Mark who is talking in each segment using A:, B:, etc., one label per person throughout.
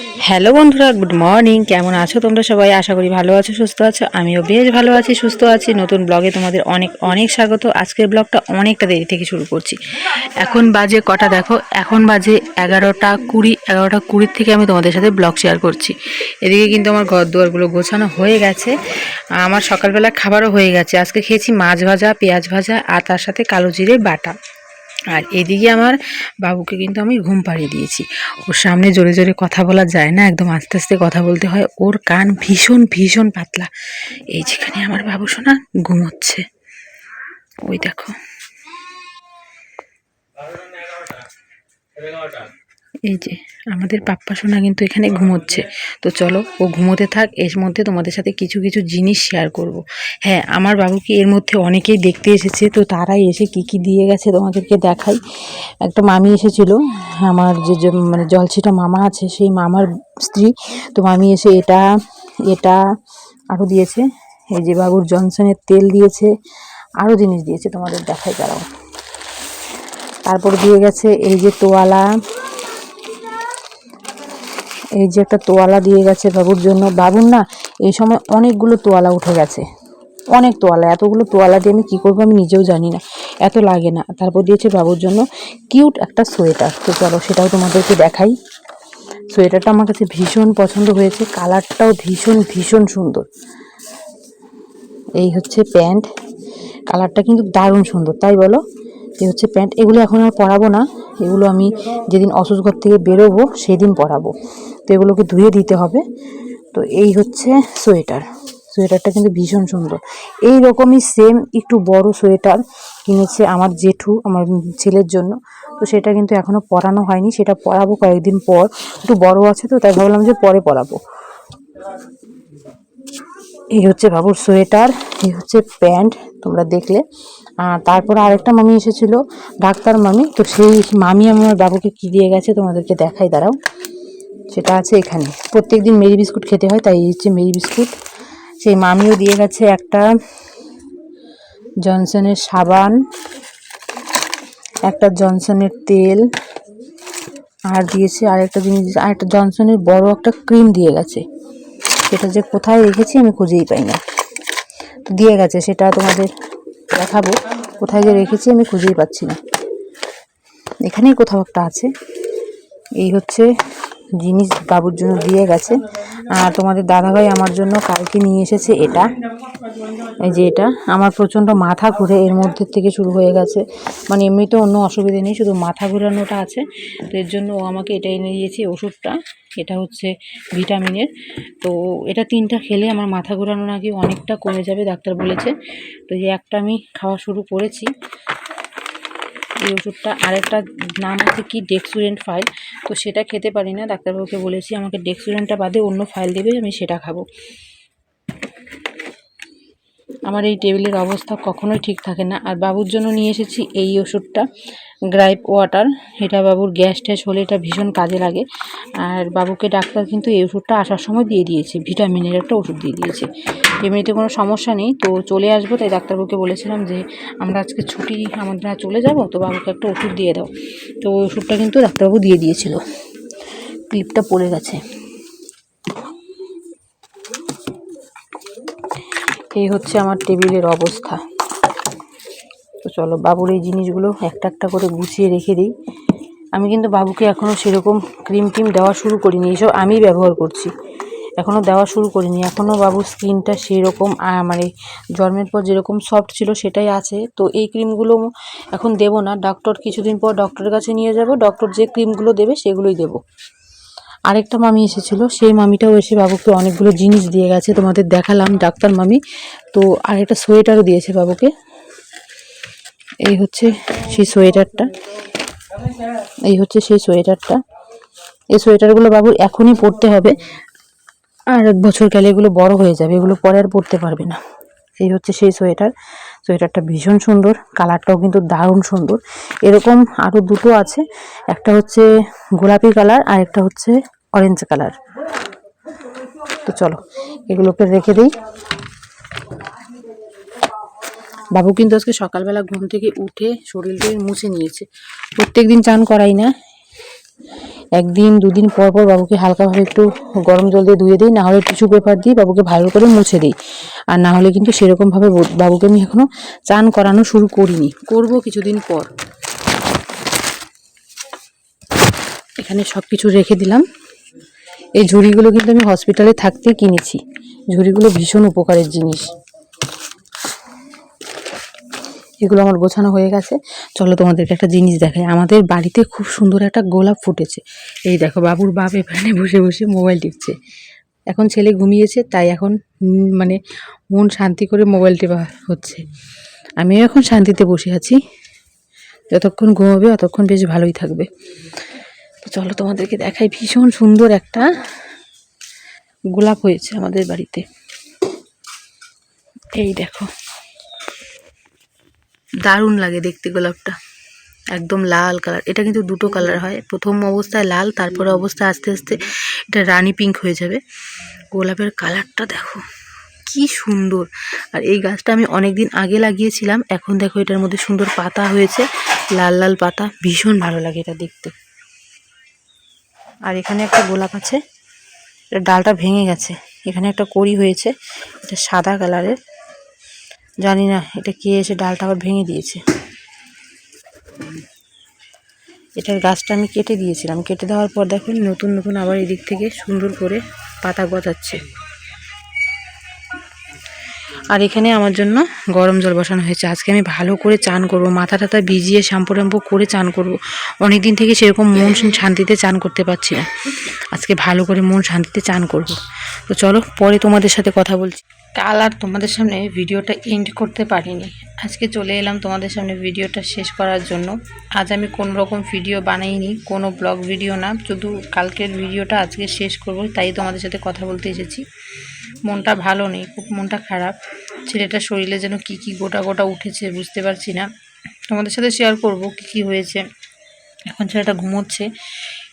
A: Hello বন্ধুরা good morning কেমন আছো তোমরা সবাই? আশা করি ভালো আছো, সুস্থ আছো। আমিও বেশ ভালো আছি, সুস্থ আছি। নতুন ব্লগে তোমাদের অনেক অনেক স্বাগত। আজকের ব্লগটা অনেকটা দেরি থেকে শুরু করছি। এখন বাজে কটা দেখো? এখন বাজে এগারোটা কুড়ি, এগারোটা কুড়ির থেকে আমি তোমাদের সাথে ব্লগ শেয়ার করছি। এদিকে কিন্তু আমার ঘর দুয়ারগুলো গোছানো হয়ে গেছে। আমার সকালবেলা খাবারও হয়ে গেছে। আজকে খেয়েছি মাছ ভাজা, পেঁয়াজ ভাজা আর তার সাথে কালো জিরে বাটা। আর এদিকে আমার বাবুকে কিন্তু আমি ঘুম পাড়িয়ে দিয়েছি। ওর সামনে জোরে জোরে কথা বলা যায় না, একদম আস্তে আস্তে কথা বলতে হয়। ওর কান ভীষণ ভীষণ পাতলা। এই যেখানে আমার বাবু সোনা ঘুমোচ্ছে। ওই দেখো। এই যে, আমাদের পাপ্পা সোনা কিন্তু এখানে ঘুমোচ্ছে। তো চলো, ও ঘুমোতে থাক, এর মধ্যে তোমাদের সাথে কিছু কিছু জিনিস শেয়ার করব। হ্যাঁ আমার বাবুকে এর মধ্যে অনেকেই দেখতে এসেছে, তো তারাই এসে কি কি দিয়ে গেছে তোমাদেরকে দেখাই। একটা মামি এসেছিল, আমার যে মানে জলছিটা মামা আছে, সেই মামার স্ত্রী। তো মামি এসে এটা এটা আরও দিয়েছে, এই যে বাবুর জনসনের তেল দিয়েছে আরও জিনিস দিয়েছে তোমাদের দেখাই দাঁড়াও। তারপর দিয়ে গেছে এই যে তোয়ালা এই যে একটা তোয়ালা দিয়ে গেছে বাবুর জন্য। বাবুর না, এই সময় অনেকগুলো তোয়ালা উঠে গেছে। অনেক তোয়ালা, এতগুলো তোয়ালা দিয়ে আমি কী করব আমি নিজেও জানি না। এত লাগে না। তারপর দিয়েছে বাবুর জন্য কিউট একটা সোয়েটার। তো চলো সেটাও তোমাদেরকে দেখাই। সোয়েটারটা আমার কাছে ভীষণ পছন্দ হয়েছে। কালারটাও ভীষণ ভীষণ সুন্দর। এই হচ্ছে প্যান্ট। কালারটা কিন্তু দারুণ সুন্দর, তাই বলো? এই হচ্ছে প্যান্ট। এগুলো এখন আর পরাবো না। এগুলো আমি যেদিন অসুস্থ ঘর থেকে বেরোবো, সেদিন পরাবো। তো এগুলোকে ধুয়ে দিতে হবে। তো এই হচ্ছে সোয়েটার। সোয়েটারটা কিন্তু ভীষণ সুন্দর। এই রকমই সেম একটু বড় সোয়েটার কিনেছে আমার জেঠু, আমার ছেলের জন্য। তো সেটা কিন্তু এখনও পরানো হয়নি, সেটা পরাবো কয়েকদিন পর। একটু বড় আছে তো, তাই ভাবলাম যে পরে পরাবো। এই হচ্ছে বাবুর সোয়েটার, এই হচ্ছে প্যান্ট, তোমরা দেখলে। আর তারপর আরেকটা মামি এসেছিল, ডাক্তার মামি। তো সেই মামি আমার বাবুকে কি দিয়ে গেছে তোমাদেরকে দেখাই, দাঁড়াও। সেটা আছে এখানে। প্রত্যেক দিন মেরি বিস্কুট খেতে হয়, তাই হচ্ছে মেরি বিস্কুট। সেই মামিও দিয়ে গেছে একটা জনসনের সাবান, একটা জনসনের তেল, আর দিয়েছে আরেকটা জিনিস আর একটা জনসনের বড় একটা ক্রিম দিয়ে গেছে। সেটা যে কোথায় রেখেছি আমি খুঁজেই পাই না। দিয়ে গেছে, সেটা তোমাদের দেখাবো। কোথায় যে রেখেছি আমি খুঁজেই পাচ্ছি না। এখানেই কোথাও একটা আছে। এই হচ্ছে জিনিস বাবুর জন্য দিয়ে গেছে। আর তোমাদের দাদাভাই আমার জন্য কালকে নিয়ে এসেছে এটা। এই যে এটা, আমার প্রচণ্ড মাথা ঘুরে এর মধ্যে থেকে শুরু হয়ে গেছে। মানে এমনিতে অন্য অসুবিধে নেই, শুধু মাথা ঘোরানোটা আছে। তো এর জন্য ও আমাকে এটা এনে দিয়েছে ওষুধটা। এটা হচ্ছে ভিটামিনের। তো এটা তিনটা খেলে আমার মাথা ঘোরানো নাকি অনেকটা কমে যাবে, ডাক্তার বলেছে। তো এই একটা আমি খাওয়া শুরু করেছি। এই ওষুধটা। আরেকটা নাম হচ্ছে কি ডেক্সুরেন্ট ফাইল তো সেটা খেতে পারি না, ডাক্তারবাবুকে বলেছি, আমাকে ডেক্সুরেন্টটা বাদে অন্য ফাইল দেবে, আমি সেটা খাব। আমার এই টেবিলের অবস্থা কখনোই ঠিক থাকে না। আর বাবুর জন্য নিয়ে এসেছি এই ওষুধটা গ্রাইপ ওয়াটার এটা বাবুর গ্যাস ট্যাস হলে এটা ভীষণ কাজে লাগে। আর বাবুকে ডাক্তার কিন্তু এই ওষুধটা আসার সময় দিয়ে দিয়েছে, ভিটামিনের একটা ওষুধ দিয়ে দিয়েছে। এমনিতে কোনো সমস্যা নেই। তো চলে আসব, তাই ডাক্তারবাবুকে বলেছিলাম যে আমরা আজকে ছুটি, আমরা চলে যাব, তো বাবুকে একটা ওষুধ দিয়ে দাও। তো ওষুধটা কিন্তু ডাক্তারবাবু দিয়ে দিয়েছিল। ক্লিপটা পড়ে গেছে। এই হচ্ছে আমার টেবিলের অবস্থা। তো চলো, বাবুর এই জিনিসগুলো একটা একটা করে গুছিয়ে রেখে দিই। আমি কিন্তু বাবুকে এখনও সেরকম ক্রিম টিম দেওয়া শুরু করিনি এইসব আমি ব্যবহার করছি। এখনও দেওয়া শুরু করিনি। এখনও বাবু স্কিনটা সেরকম মানে জন্মের পর যেরকম সফট ছিল সেটাই আছে। তো এই ক্রিমগুলো এখন দেব না। ডক্টর কিছুদিন পর ডক্টরের কাছে নিয়ে যাব। ডক্টর যে ক্রিমগুলো দেবে সেগুলোই দেবো। আরেকটা মামি এসেছিল, সেই মামিটাও এসে বাবুকে অনেকগুলো জিনিস দিয়ে গেছে, তোমাদের দেখালাম ডাক্তার মামি। তো আরেকটা সোয়েটারও দিয়েছে বাবুকে। এই হচ্ছে সেই সোয়েটারটা। এই হচ্ছে সেই সোয়েটারটা। এই সোয়েটারগুলো বাবুর এখনই পরতে হবে। আর এক বছর গেলে এগুলো বড় হয়ে যাবে, এগুলো পরে আর পরতে পারবে না। এই হচ্ছে সেই সোয়েটার। সোয়েটারটা ভীষণ সুন্দর, কালারটাও কিন্তু দারুণ সুন্দর। এরকম আরও দুটো আছে, একটা হচ্ছে গোলাপি কালার আর একটা হচ্ছে অরেঞ্জ কালার। তো চলো, এগুলোকে রেখে দিই। বাবু কিন্তু আজকে সকালবেলা ঘুম থেকে উঠে শরীর টরীর মুছে নিয়েছে। প্রত্যেক দিন চান করাই না একদিন, দুদিন পর পর বাবুকে হালকাভাবে একটু গরম জল দিয়ে ধুয়ে দিই না হলে টিস্যু পেপার দিয়ে বাবুকে ভালো করে মুছে দিই। আর না হলে কিন্তু সেরকমভাবে বাবুকে আমি এখনও চান করানো শুরু করিনি। করব কিছুদিন পর। এখানে সব কিছু রেখে দিলাম। এই ঝুড়িগুলো কিন্তু আমি হসপিটালে থাকতেই কিনেছি। ঝুড়িগুলো ভীষণ উপকারের জিনিস। এগুলো আমার গোছানো হয়ে গেছে। চলো তোমাদেরকে একটা জিনিস দেখাই। আমাদের বাড়িতে খুব সুন্দর একটা গোলাপ ফুটেছে। এই দেখো, বাবুর বাপ এখানে বসে বসে মোবাইল টিপছে। এখন ছেলে ঘুমিয়েছে, তাই এখন মানে মন শান্তি করে মোবাইল টেপা হচ্ছে। আমিও এখন শান্তিতে বসে আছি। যতক্ষণ ঘুমাবে ততক্ষণ বেশ ভালোই থাকবে। তো চলো তোমাদেরকে দেখাই, ভীষণ সুন্দর একটা গোলাপ হয়েছে আমাদের বাড়িতে। এই দেখো। দারুণ লাগে দেখতে গোলাপটা। একদম লাল কালার। এটা কিন্তু দুটো কালার হয়। প্রথম অবস্থায় লাল, তারপরে অবস্থায় আস্তে আস্তে এটা রানি পিঙ্ক হয়ে যাবে। গোলাপের কালারটা দেখো, কি সুন্দর। আর এই গাছটা আমি অনেক দিন আগে লাগিয়েছিলাম। এখন দেখো এটার মধ্যে সুন্দর পাতা হয়েছে, লাল লাল পাতা। ভীষণ ভালো লাগে এটা দেখতে। আর এখানে একটা গোলাপ আছে। ডালটা ভেঙে গেছে। এখানে একটা কড়ি হয়েছে। এটা সাদা কালারের। জানি না এটা কে এসে ডালটা আবার ভেঙে দিয়েছে। এটার গাছটা আমি কেটে দিয়েছিলাম। কেটে দেওয়ার পর দেখুন, নতুন নতুন আবার এদিক থেকে সুন্দর করে পাতা গজাচ্ছে। আর এখানে আমার জন্য গরম জল বসানো হয়েছে। আজকে আমি ভালো করে চান করব। মাথা টাথা ভিজিয়ে শ্যাম্পু ট্যাম্পু করে চান করব। অনেক দিন থেকে সেরকম মন শান্তিতে চান করতে পারছি না। আজকে ভালো করে মন শান্তিতে চান করব। তো চলো, পরে তোমাদের সাথে কথা বলছি। কাল আর তোমাদের সামনে ভিডিওটা এন্ড করতে পারিনি। আজকে চলে এলাম তোমাদের সামনে ভিডিওটা শেষ করার জন্য। আজ আমি কোনো রকম ভিডিও বানাইনি, কোনো ব্লগ ভিডিও না। শুধু কালকের ভিডিওটা আজকে শেষ করব, তাই তোমাদের সাথে কথা বলতে এসেছি। মনটা ভালো নেই, খুব মনটা খারাপ। ছেলেটার শরীরে যেন কি কি গোটা গোটা উঠেছে বুঝতে পারছি না। তোমাদের সাথে শেয়ার করব কি কি হয়েছে। এখন ছেলেটা ঘুমোচ্ছে।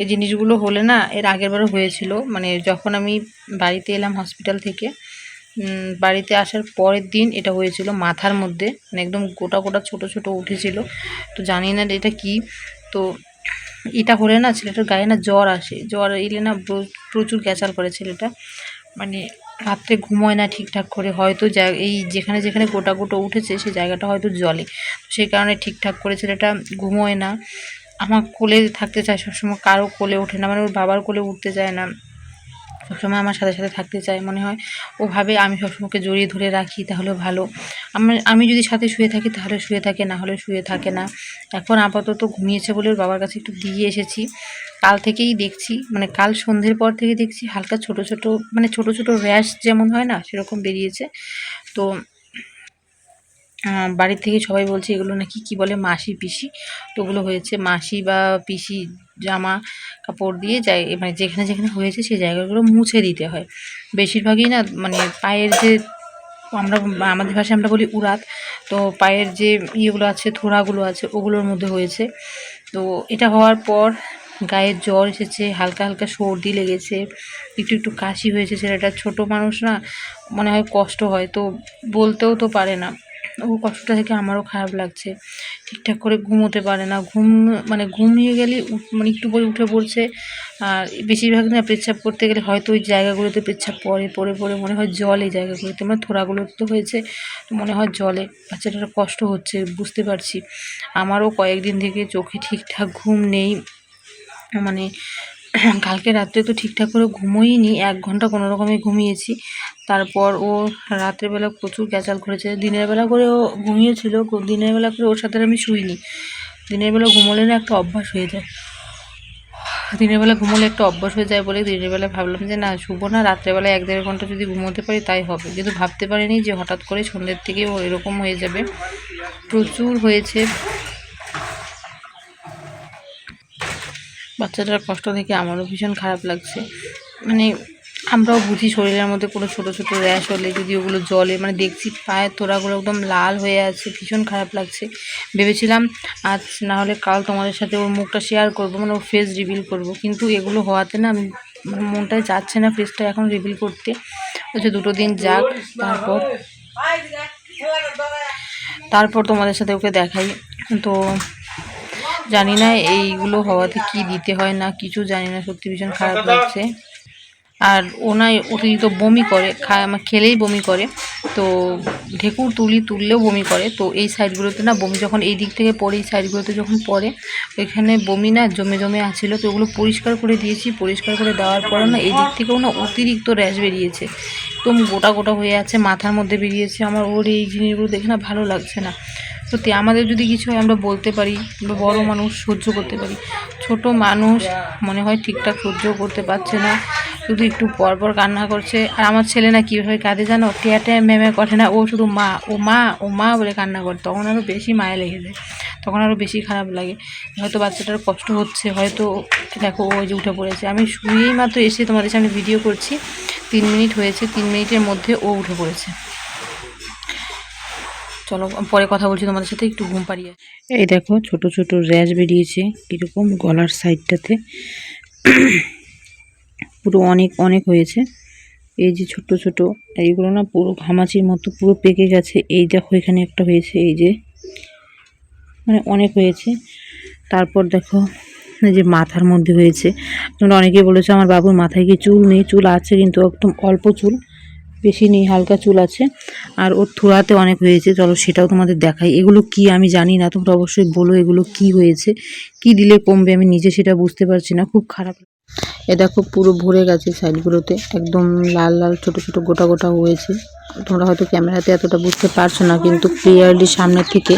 A: এই জিনিসগুলো হলে না, এর আগেরবারও হয়েছিল। মানে যখন আমি বাড়িতে এলাম হসপিটাল থেকে বাড়িতে আসার পরের দিন এটা হয়েছিল মাথার মধ্যে মানে একদম গোটা গোটা ছোট ছোট উঠেছিল। তো জানি না এটা কি। তো এটা হলে না ছেলেটার গায়ে না জ্বর আসে। জ্বর এলে না প্রচুর গ্যাচাল করে ছেলেটা। মানে রাত্রে ঘুমোয় না ঠিকঠাক করে। হয়তো এই যেখানে যেখানে গোটা গোটা উঠেছে সেই জায়গাটা হয়তো জলে। সেই কারণে ঠিকঠাক করে ছেলেটা ঘুমোয় না। আমার কোলে থাকতে চায় সবসময়, কারও কোলে ওঠে না। মানে ওর বাবার কোলে উঠতে চায় না। সবসময় আমার সাথে সাথে থাকতে চায়। মনে হয় ওভাবে ভাবে আমি সবসময়কে জড়িয়ে ধরে রাখি তাহলে ভালো। আমার আমি যদি সাথে শুয়ে থাকি, তাহলে শুয়ে থাকে, না হলে শুয়ে থাকে না। এখন আপাতত ঘুমিয়েছে বলে ওর বাবার কাছে একটু দিয়ে এসেছি। কাল থেকেই দেখছি মানে কাল সন্ধ্যের পর থেকে দেখছি, হালকা ছোট ছোট মানে ছোট ছোট র্যাশ যেমন হয় না, সেরকম বেরিয়েছে। তো বাড়ির থেকে সবাই বলছে, এগুলো নাকি কি বলে, মাসি, পিসি? তো ওগুলো হয়েছে, মাসি বা পিসি জামা কাপড় দিয়ে যায় মানে যেখানে যেখানে হয়েছে সেই জায়গাগুলো মুছে দিতে হয়। বেশিরভাগই না মানে পায়ের যে আমরা, আমাদের ভাষায় আমরা বলি উড়াত, তো পায়ের যে ইয়েগুলো আছে, থোড়াগুলো আছে, ওগুলোর মধ্যে হয়েছে। তো এটা হওয়ার পর গায়ে জ্বর এসেছে, হালকা হালকা সর্দি লেগেছে, একটু একটু কাশি হয়েছে, ছেলেটা ছোট মানুষ না, মনে হয় কষ্ট হয়, তো বলতেও তো পারে না। ও কষ্টটা থেকে আমারও খারাপ লাগছে। ঠিকঠাক করে ঘুমোতে পারে না। ঘুম মানে ঘুমিয়ে গেলে মানে একটু পরে উঠে পড়ছে। আর বেশিরভাগ না পেচ্ছাপ করতে গেলে হয়তো ওই জায়গাগুলোতে পেচ্ছাপ পড়ে পড়ে পড়ে। মনে হয় জল এই জায়গাগুলোতে। মানে থোড়াগুলোতে তো হয়েছে মনে হয় জলে। বাচ্চাটার কষ্ট হচ্ছে, বুঝতে পারছি। আমারও কয়েকদিন থেকে চোখে ঠিকঠাক ঘুম নেই। মানে কালকে রাত্রে তো ঠিকঠাক করে ঘুমোইনি, এক ঘণ্টা কোনো রকমে ঘুমিয়েছি। তারপর ও রাত্রেবেলা প্রচুর গ্যাচাল করেছে। দিনের বেলা করে ও ঘুমিয়েছিল দিনের বেলা করে ওর সাথে আমি শুইনি। দিনের বেলা ঘুমোলে না একটা অভ্যাস হয়ে যায়। দিনের বেলা ঘুমোলে একটা অভ্যাস হয়ে যায় বলে দিনের বেলা ভাবলাম যে না, শুবো না রাত্রেবেলা এক দেড় ঘণ্টা যদি ঘুমোতে পারি তাই হবে। কিন্তু ভাবতে পারিনি যে হঠাৎ করে সন্ধ্যের থেকে ও এরকম হয়ে যাবে। প্রচুর হয়েছে। বাচ্চাটার কষ্ট দেখে আমারও ভীষণ খারাপ লাগছে। মানে আমরাও বুঝি শরীরের মধ্যে কোনো ছোটো ছোটো র্যাশ হলে, যদি ওগুলো জলে মানে দেখছি পায়ের তোড়াগুলো একদম লাল হয়ে আছে, ভীষণ খারাপ লাগছে। ভেবেছিলাম আজ না হলে কাল তোমাদের সাথে ওর মুখটা শেয়ার করব মানে ওর ফেস রিভিল করব। কিন্তু এগুলো হওয়াতে না আমি মানে মনটায় যাচ্ছে না ফেসটা এখন রিভিল করতে। হচ্ছে দুটো দিন যাক, তারপর তারপর তোমাদের সাথে ওকে দেখাই। তো জানি না এইগুলো হওয়াতে কি দিতে হয় না কিছু জানি না সত্যি ভীষণ খারাপ লাগছে। আর ওনাই অতিরিক্ত বমি করে খায় আমার খেলেই বমি করে। তো ঢেকুর তুলি তুললেও বমি করে। তো এই সাইডগুলোতে না বমি যখন এই দিক থেকে পড়ে এই সাইডগুলোতে যখন পড়ে ওইখানে বমি না জমে জমে আসছিল তো ওগুলো পরিষ্কার করে দিয়েছি। পরিষ্কার করে দেওয়ার পরে না এই দিক থেকেও না অতিরিক্ত র্যাশ বেরিয়েছে। একদম গোটা গোটা হয়ে আছে মাথার মধ্যে বেরিয়েছে। আমার ওর এই জিনিসগুলো দেখে না ভালো লাগছে না। সত্যি, আমাদের যদি কিছু হয়, আমরা বলতে পারি, আমরা বড় মানুষ সহ্য করতে পারি। ছোট মানুষ মনে হয় ঠিকঠাক সহ্য করতে পারছে না, শুধু একটু পর পর কান্না করছে। আর আমার ছেলে না কীভাবে কাঁদে জানো? টিয়া টিয়া ম্যামে করে না, ও শুধু মা, ও মা ও মা বলে কান্না করে। তখন আরও বেশি মায়া লেগে যায়, তখন আরও বেশি খারাপ লাগে। হয়তো বাচ্চাটার কষ্ট হচ্ছে, হয়তো দেখো ও যে উঠে পড়েছে। আমি শুয়েই মাত্র এসে তোমাদের সামনে ভিডিও করছি। তিন মিনিট হয়েছে, তিন মিনিটের মধ্যে ও উঠে পড়েছে। চলো, পরে কথা বলছি তোমাদের সাথে, একটু ঘুম পাড়িয়ে এই দেখো, ছোট ছোট র্যাশ বেরিয়েছে, কীরকম গলার সাইডটাতে। পুরো অনেক অনেক হয়েছে। এই যে ছোট ছোট, এইগুলো না পুরো ঘামাচির মতো পুরো পেকে গেছে। এই দেখো, এখানে একটা হয়েছে, এই যে। মানে অনেক হয়েছে। তারপর দেখো, এই যে মাথার মধ্যে হয়েছে। তোমরা অনেকেই বলেছ, আমার বাবুর মাথায় কি চুল নেই? চুল আছে কিন্তু একদম অল্প চুল। বেশি নেই, হালকা চুল আছে। আর ওর থোড়াতে অনেক হয়েছে, চলো সেটাও তোমাদের দেখাই। এগুলো কি আমি জানি না, তোমরা অবশ্যই বলো এগুলো কি হয়েছে, কি দিলে কমবে, আমি নিজে সেটা বুঝতে পারছি না, খুব খারাপ এ দেখো পুরো ভরে গেছে সাইডগুলোতে। একদম লাল লাল, ছোট ছোট, গোটা গোটা হয়েছে। তোমরা হয়তো ক্যামেরাতে এতটা বুঝতে পারছ না, কিন্তু ক্লিয়ারলি সামনের থেকে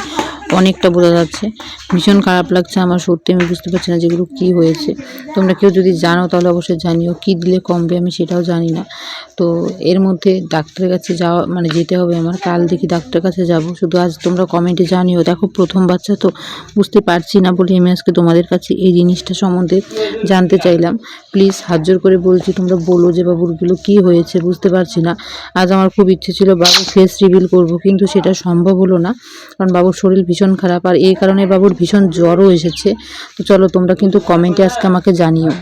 A: অনেকটা বোঝা যাচ্ছে। ভীষণ খারাপ লাগছে আমার, সত্যি আমি বুঝতে পারছি না যেগুলো কি হয়েছে। তোমরা কেউ যদি জানো তাহলে অবশ্যই জানিও, কি দিলে কমবে আমি সেটাও জানি না। তো এর মধ্যে ডাক্তারের কাছে যাওয়া মানে যেতে হবে আমার, কাল দেখি ডাক্তারের কাছে যাব। শুধু আজ তোমরা কমেন্টে জানিও, দেখো প্রথম বাচ্চা তো বুঝতে পারছি না বলে আমি আজকে তোমাদের কাছে এই জিনিসটা সম্বন্ধে জানতে চাইলাম। প্লিজ হাত জোর করে বলছি, তোমরা বলো যে বাবুরগুলো কি হয়েছে, বুঝতে পারছি না। আজ আমার খুব ইচ্ছে ছিল বাবু ফেস রিভিল করব, কিন্তু সেটা সম্ভব হলো না, কারণ বাবুর শরীর ভীষণ খারাপ, আর এই কারণে বাবুর ভীষণ জ্বরও এসেছে। তো চলো তোমরা কিন্তু কমেন্টে আজকে আমাকে জানিও।